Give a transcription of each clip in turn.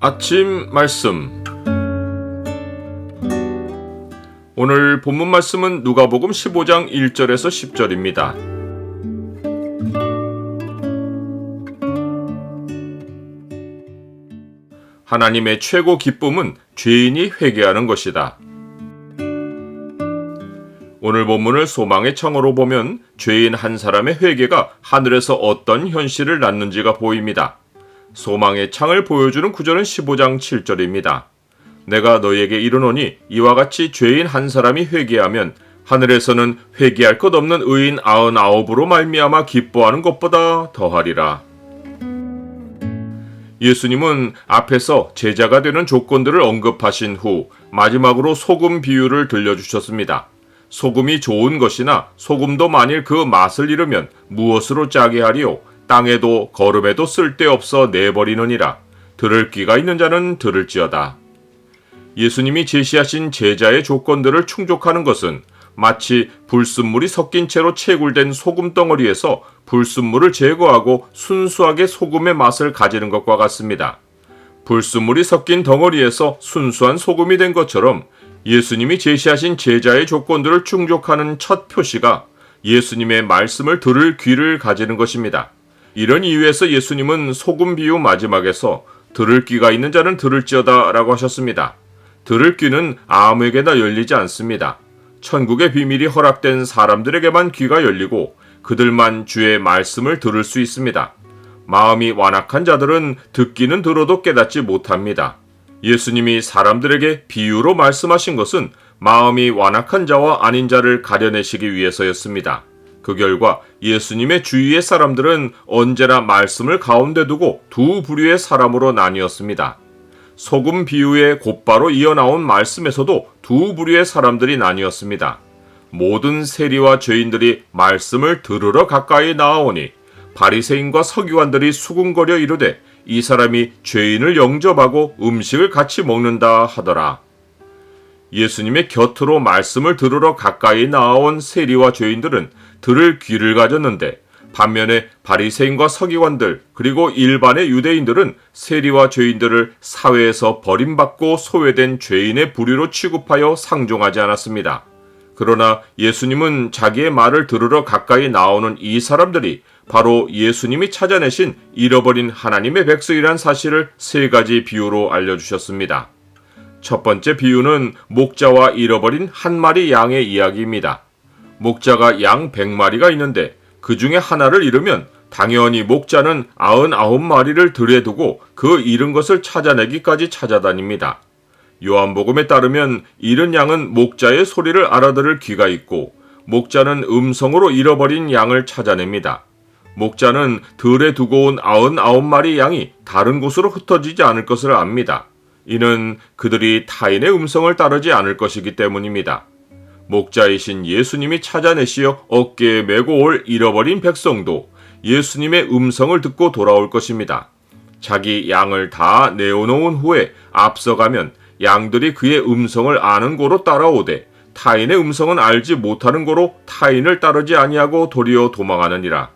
아침 말씀 오늘 본문 말씀은 누가복음 15장 1절에서 10절입니다. 하나님의 최고 기쁨은 죄인이 회개하는 것이다. 오늘 본문을 소망의 청으로 보면 죄인 한 사람의 회개가 하늘에서 어떤 현실을 낳는지가 보입니다. 소망의 창을 보여주는 구절은 15장 7절입니다. 내가 너에게 이르노니 이와 같이 죄인 한 사람이 회개하면 하늘에서는 회개할 것 없는 의인 아흔아홉으로 말미암아 기뻐하는 것보다 더하리라. 예수님은 앞에서 제자가 되는 조건들을 언급하신 후 마지막으로 소금 비유를 들려주셨습니다. 소금이 좋은 것이나 소금도 만일 그 맛을 잃으면 무엇으로 짜게 하리요? 땅에도 거름에도 쓸데없어 내버리느니라. 들을 귀가 있는 자는 들을지어다. 예수님이 제시하신 제자의 조건들을 충족하는 것은 마치 불순물이 섞인 채로 채굴된 소금 덩어리에서 불순물을 제거하고 순수하게 소금의 맛을 가지는 것과 같습니다. 불순물이 섞인 덩어리에서 순수한 소금이 된 것처럼 예수님이 제시하신 제자의 조건들을 충족하는 첫 표시가 예수님의 말씀을 들을 귀를 가지는 것입니다. 이런 이유에서 예수님은 소금 비유 마지막에서 들을 귀가 있는 자는 들을지어다 라고 하셨습니다. 들을 귀는 아무에게나 열리지 않습니다. 천국의 비밀이 허락된 사람들에게만 귀가 열리고 그들만 주의 말씀을 들을 수 있습니다. 마음이 완악한 자들은 듣기는 들어도 깨닫지 못합니다. 예수님이 사람들에게 비유로 말씀하신 것은 마음이 완악한 자와 아닌 자를 가려내시기 위해서였습니다. 그 결과 예수님의 주위의 사람들은 언제나 말씀을 가운데 두고 두 부류의 사람으로 나뉘었습니다. 소금 비유에 곧바로 이어나온 말씀에서도 두 부류의 사람들이 나뉘었습니다. 모든 세리와 죄인들이 말씀을 들으러 가까이 나아오니 바리새인과 서기관들이 수군거려 이르되 이 사람이 죄인을 영접하고 음식을 같이 먹는다 하더라. 예수님의 곁으로 말씀을 들으러 가까이 나아온 세리와 죄인들은 들을 귀를 가졌는데 반면에 바리새인과 서기관들 그리고 일반의 유대인들은 세리와 죄인들을 사회에서 버림받고 소외된 죄인의 부류로 취급하여 상종하지 않았습니다. 그러나 예수님은 자기의 말을 들으러 가까이 나오는 이 사람들이 바로 예수님이 찾아내신 잃어버린 하나님의 백성이란 사실을 세 가지 비유로 알려주셨습니다. 첫 번째 비유는 목자와 잃어버린 한 마리 양의 이야기입니다. 목자가 양 100마리가 있는데 그 중에 하나를 잃으면 당연히 목자는 99마리를 들에 두고 그 잃은 것을 찾아내기까지 찾아다닙니다. 요한복음에 따르면 잃은 양은 목자의 소리를 알아들을 귀가 있고 목자는 음성으로 잃어버린 양을 찾아냅니다. 목자는 들에 두고 온 99마리 양이 다른 곳으로 흩어지지 않을 것을 압니다. 이는 그들이 타인의 음성을 따르지 않을 것이기 때문입니다. 목자이신 예수님이 찾아내시어 어깨에 메고 올 잃어버린 백성도 예수님의 음성을 듣고 돌아올 것입니다. 자기 양을 다 내어놓은 후에 앞서가면 양들이 그의 음성을 아는 고로 따라오되 타인의 음성은 알지 못하는 고로 타인을 따르지 아니하고 도리어 도망하느니라.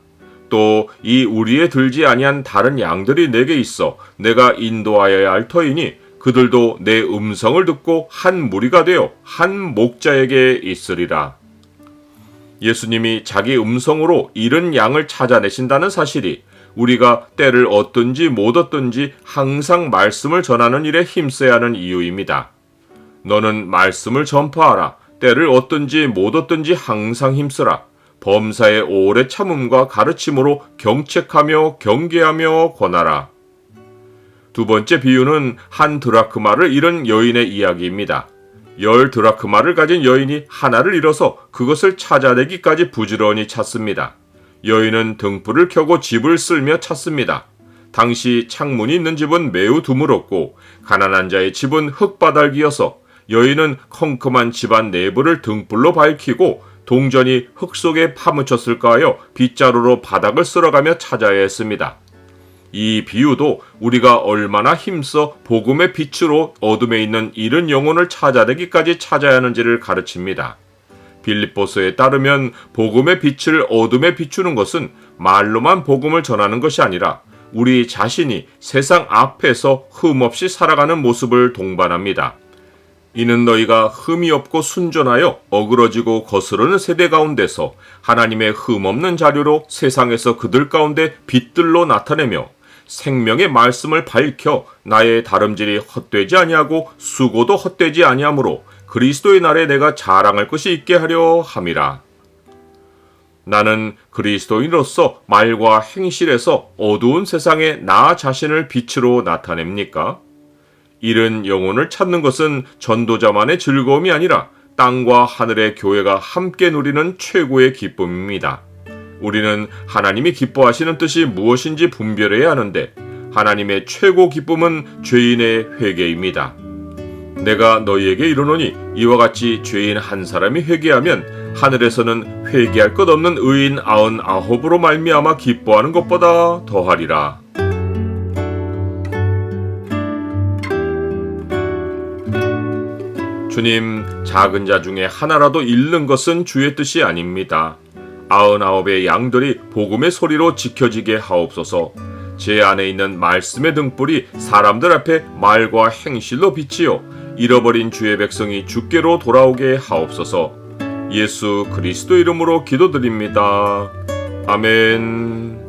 또 이 우리에 들지 아니한 다른 양들이 내게 있어 내가 인도하여야 할 터이니 그들도 내 음성을 듣고 한 무리가 되어 한 목자에게 있으리라. 예수님이 자기 음성으로 잃은 양을 찾아내신다는 사실이 우리가 때를 얻든지 못 얻든지 항상 말씀을 전하는 일에 힘써야 하는 이유입니다. 너는 말씀을 전파하라. 때를 얻든지 못 얻든지 항상 힘쓰라. 범사의 오래 참음과 가르침으로 경책하며 경계하며 권하라. 두 번째 비유는 한 드라크마를 잃은 여인의 이야기입니다. 열 드라크마를 가진 여인이 하나를 잃어서 그것을 찾아내기까지 부지런히 찾습니다. 여인은 등불을 켜고 집을 쓸며 찾습니다. 당시 창문이 있는 집은 매우 드물었고 가난한 자의 집은 흙바닥이어서 여인은 컴컴한 집안 내부를 등불로 밝히고 동전이 흙 속에 파묻혔을까 하여 빗자루로 바닥을 쓸어가며 찾아야 했습니다. 이 비유도 우리가 얼마나 힘써 복음의 빛으로 어둠에 있는 이른 영혼을 찾아내기까지 찾아야 하는지를 가르칩니다. 빌립보서에 따르면 복음의 빛을 어둠에 비추는 것은 말로만 복음을 전하는 것이 아니라 우리 자신이 세상 앞에서 흠없이 살아가는 모습을 동반합니다. 이는 너희가 흠이 없고 순전하여 어그러지고 거스르는 세대 가운데서 하나님의 흠없는 자료로 세상에서 그들 가운데 빛들로 나타내며 생명의 말씀을 밝혀 나의 다름질이 헛되지 아니하고 수고도 헛되지 아니하므로 그리스도의 날에 내가 자랑할 것이 있게 하려 함이라. 나는 그리스도인으로서 말과 행실에서 어두운 세상에 나 자신을 빛으로 나타냅니까? 이른 영혼을 찾는 것은 전도자만의 즐거움이 아니라 땅과 하늘의 교회가 함께 누리는 최고의 기쁨입니다. 우리는 하나님이 기뻐하시는 뜻이 무엇인지 분별해야 하는데 하나님의 최고 기쁨은 죄인의 회개입니다. 내가 너희에게 이르노니 이와 같이 죄인 한 사람이 회개하면 하늘에서는 회개할 것 없는 의인 아흔 아홉으로 말미암아 기뻐하는 것보다 더하리라. 주님, 작은 자 중에 하나라도 잃는 것은 주의 뜻이 아닙니다. 아흔아홉의 양들이 복음의 소리로 지켜지게 하옵소서. 제 안에 있는 말씀의 등불이 사람들 앞에 말과 행실로 비치어 잃어버린 주의 백성이 주께로 돌아오게 하옵소서. 예수 그리스도 이름으로 기도드립니다. 아멘.